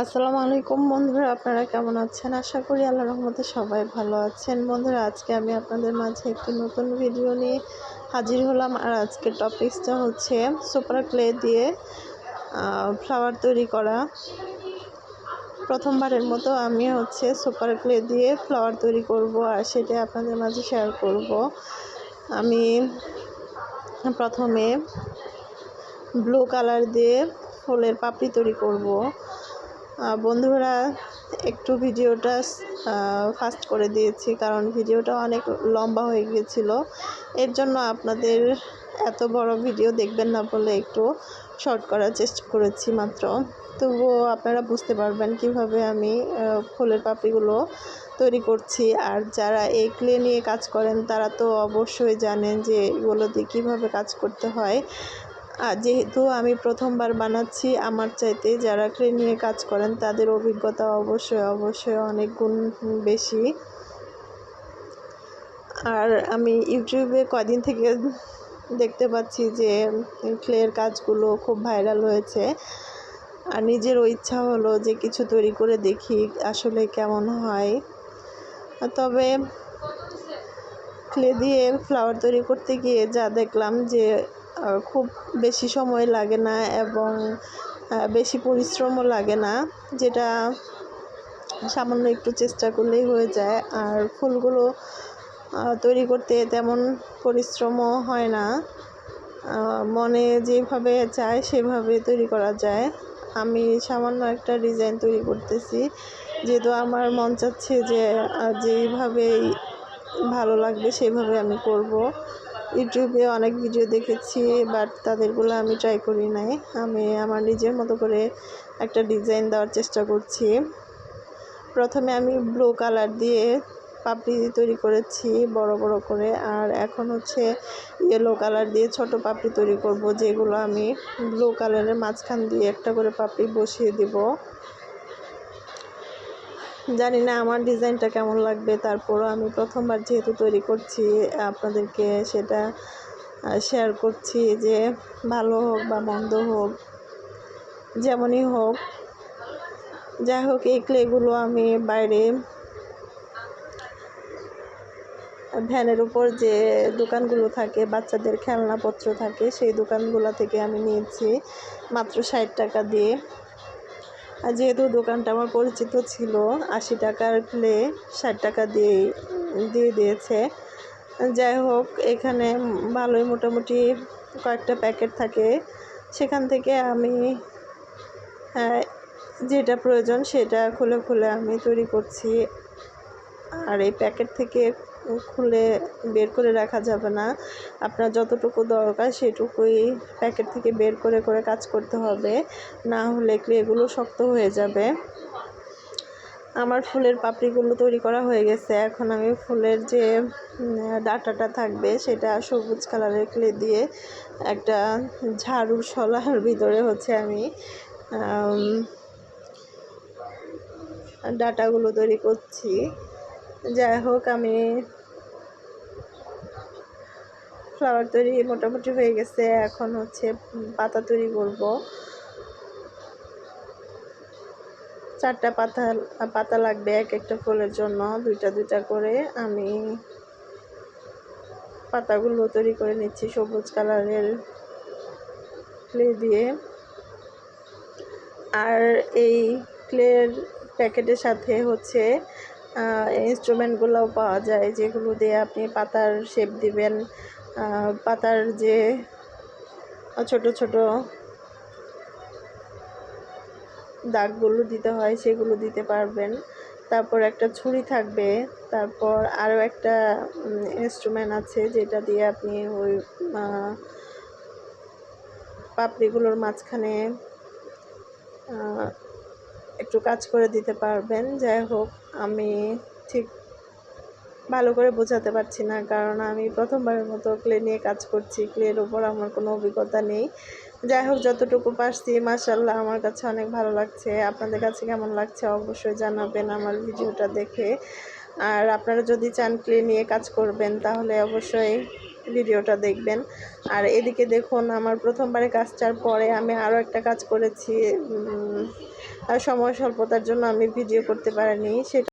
আসসালামু আলাইকুম বন্ধুরা, আপনারা কেমন আছেন? আশা করি আল্লাহ রহমতে সবাই ভালো আছেন। বন্ধুরা, আজকে আমি আপনাদের মাঝে একটি নতুন ভিডিও নিয়ে হাজির হলাম। আর আজকের টপিকসটা হচ্ছে সুপার ক্লে দিয়ে ফ্লাওয়ার তৈরি করা। প্রথমবারের মতো আমি হচ্ছে সুপার ক্লে দিয়ে ফ্লাওয়ার তৈরি করব আর সেটা আপনাদের মাঝে শেয়ার করব। আমি প্রথমে ব্লু কালার দিয়ে ফুলের পাপড়ি তৈরি করব। বন্ধুরা, একটু ভিডিওটা ফাস্ট করে দিয়েছি কারণ ভিডিওটা অনেক লম্বা হয়ে গিয়েছিল। এর জন্য আপনাদের এত বড় ভিডিও দেখবেন না বলে একটু শর্ট করার চেষ্টা করেছি মাত্র। তবুও আপনারা বুঝতে পারবেন কীভাবে আমি ফুলের পাপড়িগুলো তৈরি করছি। আর যারা এই ক্লে নিয়ে কাজ করেন, তারা তো অবশ্যই জানেন যে দিয়ে কীভাবে কাজ করতে হয়। আর যেহেতু আমি প্রথমবার বানাচ্ছি, আমার চাইতে যারা ক্লে নিয়ে কাজ করেন, তাদের অভিজ্ঞতা অবশ্যই অবশ্যই অনেক গুণ বেশি। আর আমি ইউটিউবে কদিন থেকে দেখতে পাচ্ছি যে, ক্লের কাজগুলো খুব ভাইরাল হয়েছে। আর নিজেরও ইচ্ছা হলো যে, কিছু তৈরি করে দেখি, আসলে কেমন হয়। তবে ক্লে দিয়ে ফ্লাওয়ার তৈরি করতে গিয়ে যা দেখলাম যে খুব বেশি সময় লাগে না এবং বেশি পরিশ্রমও লাগে না, যেটা সামান্য একটু চেষ্টা করলেই হয়ে যায়। আর ফুলগুলো তৈরি করতে তেমন পরিশ্রমও হয় না। মনে যেভাবে চায় সেভাবে তৈরি করা যায়। আমি সামান্য একটা ডিজাইন তৈরি করতেছি, যেহেতু আমার মন চাচ্ছে যে যেইভাবেই ভালো লাগবে সেভাবে আমি করব। ইউটিউবে অনেক ভিডিও দেখেছি বাট তাদেরগুলো আমি ট্রাই করি নাই। আমি আমার নিজের মতো করে একটা ডিজাইন দেওয়ার চেষ্টা করছি। প্রথমে আমি ব্লু কালার দিয়ে পাপড়ি তৈরি করেছি, বড় বড় করে, আর এখন হচ্ছে ইয়েলো কালার দিয়ে ছোট পাপড়ি তৈরি করব, যেগুলো আমি ব্লু কালারের মাঝখান দিয়ে একটা করে পাপড়ি বসিয়ে দিব। জানি না আমার ডিজাইনটা কেমন লাগবে, তারপরও আমি প্রথমবার যেহেতু তৈরি করছি, আপনাদেরকে সেটা শেয়ার করছি যে ভালো হোক বা মন্দ হোক, যেমনই হোক। যাই হোক, এই ক্লেগুলো আমি বাইরে ভ্যানের উপর যে দোকানগুলো থাকে, বাচ্চাদের খেলনাপত্র থাকে, সেই দোকানগুলো থেকে আমি নিয়েছি মাত্র ষাট টাকা দিয়ে। আর যেহেতু দোকানটা আমার পরিচিত ছিল, আশি টাকার প্লে ষাট টাকা দিয়ে দিয়ে দিয়েছে। যাই হোক, এখানে ভালোই মোটামুটি কয়েকটা প্যাকেট থাকে। সেখান থেকে আমি যেটা প্রয়োজন সেটা খুলে খুলে আমি তৈরি করছি। আর এই প্যাকেট থেকে খুলে বের করে রাখা যাবে না। আপনার যতটুকু দরকার সেটুকুই প্যাকেট থেকে বের করে করে কাজ করতে হবে। না হলে এগুলো শক্ত হয়ে যাবে। আমার ফুলের পাপড়িগুলো তৈরি করা হয়ে গেছে। এখন আমি ফুলের যে ডাটাটা থাকবে সেটা সবুজ কালারের ক্লে দিয়ে একটা ঝাড়ুর শলার ভিতরে হচ্ছে আমি, ডাটাগুলো তৈরি করছি। যাই হোক, আমি ফ্লাওয়ার তৈরি মোটামুটি হয়ে গেছে। এখন হচ্ছে পাতা তৈরি করব। চারটা পাতা পাতা লাগবে এক একটা ফুলের জন্য, দুইটা দুইটা করে। আমি পাতাগুলো তৈরি করে নিচ্ছি সবুজ কালারের ক্লে দিয়ে। আর এই ক্লের প্যাকেটের সাথে হচ্ছে ইনস্ট্রুমেন্টগুলোও পাওয়া যায়, যেগুলো দিয়ে আপনি পাতার শেপ দিবেন। পাতার যে ছোট ছোট দাগগুলো দিতে হয়, সেগুলো দিতে পারবেন। তারপর একটা ছুরি থাকবে, তারপর আরও একটা ইনস্ট্রুমেন্ট আছে, যেটা দিয়ে আপনি ওই পাপড়িগুলোর মাঝখানে একটু কাজ করে দিতে পারবেন। যাই হোক, আমি ঠিক ভালো করে বোঝাতে পারছি না, কারণ আমি প্রথমবারের মতো ক্লে নিয়ে কাজ করছি। ক্লের ওপর আমার কোনো অভিজ্ঞতা নেই। যাই হোক, যতটুকু পারছি মাসাল্লাহ আমার কাছে অনেক ভালো লাগছে। আপনাদের কাছে কেমন লাগছে অবশ্যই জানাবেন আমার ভিডিওটা দেখে। আর আপনারা যদি চান ক্লে নিয়ে কাজ করবেন, তাহলে অবশ্যই ভিডিওটা দেখবেন। আর এদিকে দেখুন, আমার প্রথমবারে কাজটার পরে আমি আরও একটা কাজ করেছি। সময় স্বল্পতার জন্য আমি ভিডিও করতে পারিনি। সেটা